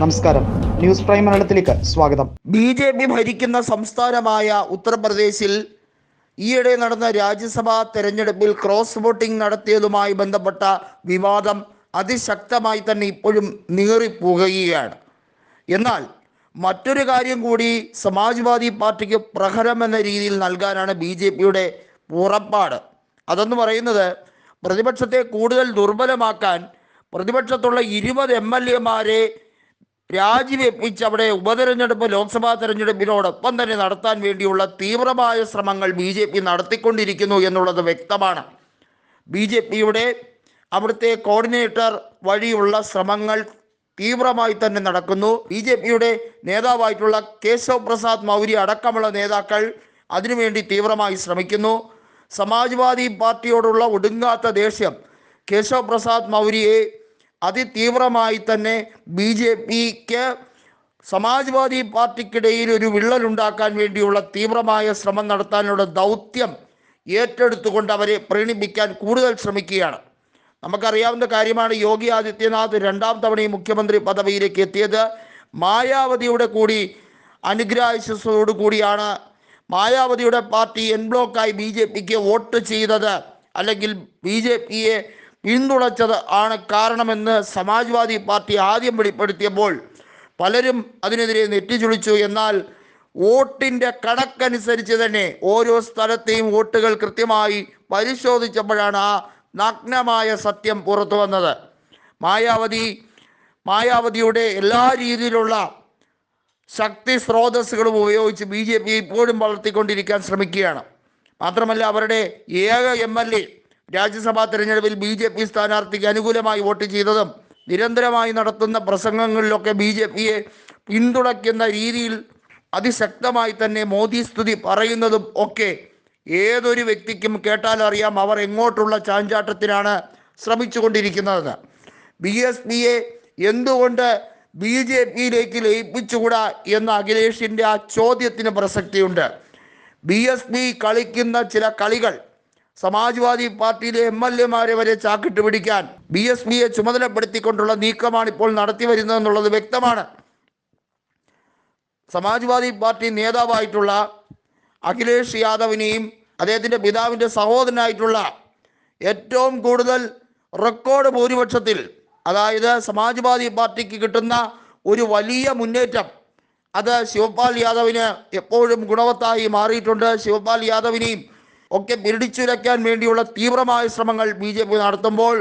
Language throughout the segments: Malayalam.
നമസ്കാരം. ന്യൂസ് പ്രൈം മലയാളത്തിലേക്ക് സ്വാഗതം. ബി ജെ പി ഭരിക്കുന്ന സംസ്ഥാനമായ ഉത്തർപ്രദേശിൽ ഈയിടെ നടന്ന രാജ്യസഭാ തെരഞ്ഞെടുപ്പിൽ ക്രോസ് വോട്ടിംഗ് നടത്തിയതുമായി ബന്ധപ്പെട്ട വിവാദം അതിശക്തമായി തന്നെ ഇപ്പോഴും നീറിപ്പോകുകയാണ്. എന്നാൽ മറ്റൊരു കാര്യം കൂടി സമാജ്വാദി പാർട്ടിക്ക് പ്രഹരം എന്ന രീതിയിൽ നൽകാനാണ് ബി ജെ പിയുടെ പുറപ്പാട്. അതെന്ന് പറയുന്നത് പ്രതിപക്ഷത്തെ കൂടുതൽ ദുർബലമാക്കാൻ പ്രതിപക്ഷത്തുള്ള ഇരുപത് എം എൽ എമാരെ രാജിവെപ്പിച്ച് അവിടെ ഉപതെരഞ്ഞെടുപ്പ് ലോക്സഭാ തെരഞ്ഞെടുപ്പിനോടൊപ്പം തന്നെ നടത്താൻ വേണ്ടിയുള്ള തീവ്രമായ ശ്രമങ്ങൾ ബി ജെ പി നടത്തിക്കൊണ്ടിരിക്കുന്നു എന്നുള്ളത് വ്യക്തമാണ്. ബി ജെ പിയുടെ അവിടുത്തെ കോർഡിനേറ്റർ വഴിയുള്ള ശ്രമങ്ങൾ തീവ്രമായി തന്നെ നടക്കുന്നു. ബി ജെ പിയുടെ നേതാവായിട്ടുള്ള കേശവ് പ്രസാദ് മൗര്യ അടക്കമുള്ള നേതാക്കൾ അതിനുവേണ്ടി തീവ്രമായി ശ്രമിക്കുന്നു. സമാജ്വാദി പാർട്ടിയോടുള്ള ഒടുങ്ങാത്ത ദേഷ്യം കേശവ് പ്രസാദ് മൗര്യയെ അതിതീവ്രമായി തന്നെ ബി ജെ പിക്ക് സമാജ്വാദി പാർട്ടിക്കിടയിൽ ഒരു വിള്ളലുണ്ടാക്കാൻ വേണ്ടിയുള്ള തീവ്രമായ ശ്രമം നടത്താനുള്ള ദൗത്യം ഏറ്റെടുത്തുകൊണ്ട് അവരെ പ്രീണിപ്പിക്കാൻ കൂടുതൽ ശ്രമിക്കുകയാണ്. നമുക്കറിയാവുന്ന കാര്യമാണ് യോഗി ആദിത്യനാഥ് രണ്ടാം തവണയും മുഖ്യമന്ത്രി പദവിയിലേക്ക് എത്തിയത്. മായാവതിയുടെ കൂടി അനുഗ്രഹിച്ചതോടു കൂടിയാണ്. മായാവതിയുടെ പാർട്ടി എൻ ബ്ലോക്കായി ബി ജെ പിക്ക് വോട്ട് ചെയ്തത്. അല്ലെങ്കിൽ ബി ജെ പിയെ പിന്തുണച്ചത് ആണ് കാരണമെന്ന് സമാജ്വാദി പാർട്ടി ആദ്യം വെളിപ്പെടുത്തിയപ്പോൾ പലരും അതിനെതിരെ നെറ്റിച്ചുളിച്ചു എന്നാൽ വോട്ടിന്റെ കണക്കനുസരിച്ച് തന്നെ ഓരോ സ്ഥലത്തെയും വോട്ടുകൾ കൃത്യമായി പരിശോധിച്ചപ്പോഴാണ് ആ നഗ്നമായ സത്യം പുറത്തു വന്നത്. മായാവതി മായാവതിയുടെ എല്ലാ രീതിയിലുള്ള ശക്തി സ്രോതസ്സുകളും ഉപയോഗിച്ച് ബി ജെ പി ഇപ്പോഴും വളർത്തിക്കൊണ്ടിരിക്കാൻ ശ്രമിക്കുകയാണ്. മാത്രമല്ല അവരുടെ ഏക എം എൽ എ രാജ്യസഭാ തെരഞ്ഞെടുപ്പിൽ ബി ജെ പി സ്ഥാനാർത്ഥിക്ക് അനുകൂലമായി വോട്ട് ചെയ്തതും നിരന്തരമായി നടത്തുന്ന പ്രസംഗങ്ങളിലൊക്കെ ബി ജെ പിയെ പിന്തുണയ്ക്കുന്ന രീതിയിൽ അതിശക്തമായി തന്നെ മോദി സ്തുതി പറയുന്നതും ഒക്കെ ഏതൊരു വ്യക്തിക്കും കേട്ടാൽ അറിയാം അവർ എങ്ങോട്ടുള്ള ചാഞ്ചാട്ടത്തിനാണ് ശ്രമിച്ചുകൊണ്ടിരിക്കുന്നതെന്ന് ബി എസ് പിയെ എന്തുകൊണ്ട് ബി ജെ പിയിലേക്ക് ലയിപ്പിച്ചുകൂടാ എന്ന അഖിലേഷിന്റെ ആ ചോദ്യത്തിന് പ്രസക്തിയുണ്ട്. ബി എസ് പി കളിക്കുന്ന ചില കളികൾ സമാജ്വാദി പാർട്ടിയിലെ എം എൽ എമാരെ വരെ ചാക്കിട്ട് പിടിക്കാൻ ബി എസ് പിയെ ചുമതലപ്പെടുത്തിക്കൊണ്ടുള്ള നീക്കമാണ് ഇപ്പോൾ നടത്തി വരുന്നതെന്നുള്ളത് വ്യക്തമാണ്. സമാജ്വാദി പാർട്ടി നേതാവായിട്ടുള്ള അഖിലേഷ് യാദവിനെയും അദ്ദേഹത്തിന്റെ പിതാവിന്റെ സഹോദരനായിട്ടുള്ള ഏറ്റവും കൂടുതൽ റെക്കോർഡ് ഭൂരിപക്ഷത്തിൽ അതായത് സമാജ്വാദി പാർട്ടിക്ക് കിട്ടുന്ന ഒരു വലിയ മുന്നേറ്റം അത് ശിവപാൽ യാദവിന് എപ്പോഴും ഗുണവത്തായി മാറിയിട്ടുണ്ട്. ശിവപാൽ യാദവിനെയും ഒക്കെ പിരടിച്ചുരയ്ക്കാൻ വേണ്ടിയുള്ള തീവ്രമായ ശ്രമങ്ങൾ ബി ജെ പി നടത്തുമ്പോൾ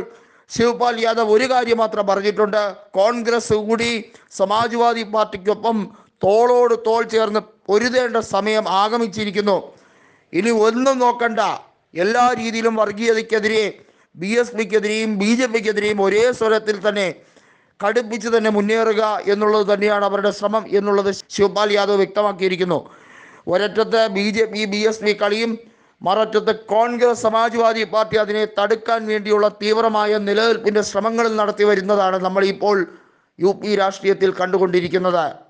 ശിവ്പാൽ യാദവ് ഒരു കാര്യം മാത്രം പറഞ്ഞിട്ടുണ്ട്. കോൺഗ്രസ് കൂടി സമാജ്വാദി പാർട്ടിക്കൊപ്പം തോളോട് തോൾ ചേർന്ന് പൊരുതേണ്ട സമയം ആഗമിച്ചിരിക്കുന്നു. ഇനി ഒന്നും നോക്കണ്ട. എല്ലാ രീതിയിലും വർഗീയതയ്ക്കെതിരെ ബി എസ് പിക്കെതിരെയും ബി ജെ പിക്കെതിരെയും ഒരേ സ്വരത്തിൽ തന്നെ കടുപ്പിച്ച് തന്നെ മുന്നേറുക എന്നുള്ളത് തന്നെയാണ് അവരുടെ ശ്രമം എന്നുള്ളത് ശിവ്പാൽ യാദവ് വ്യക്തമാക്കിയിരിക്കുന്നു. ഒരറ്റത്ത് B J P B S P കളിയും മററ്റത്ത് കോൺഗ്രസ് സമാജ്വാദി പാർട്ടി അതിനെ തടുക്കാൻ വേണ്ടിയുള്ള തീവ്രമായ നിലനിൽപ്പിന്റെ ശ്രമങ്ങൾ നടത്തി വരുന്നതാണ് നമ്മൾ ഇപ്പോൾ യു പി രാഷ്ട്രീയത്തിൽ കണ്ടുകൊണ്ടിരിക്കുന്നത്.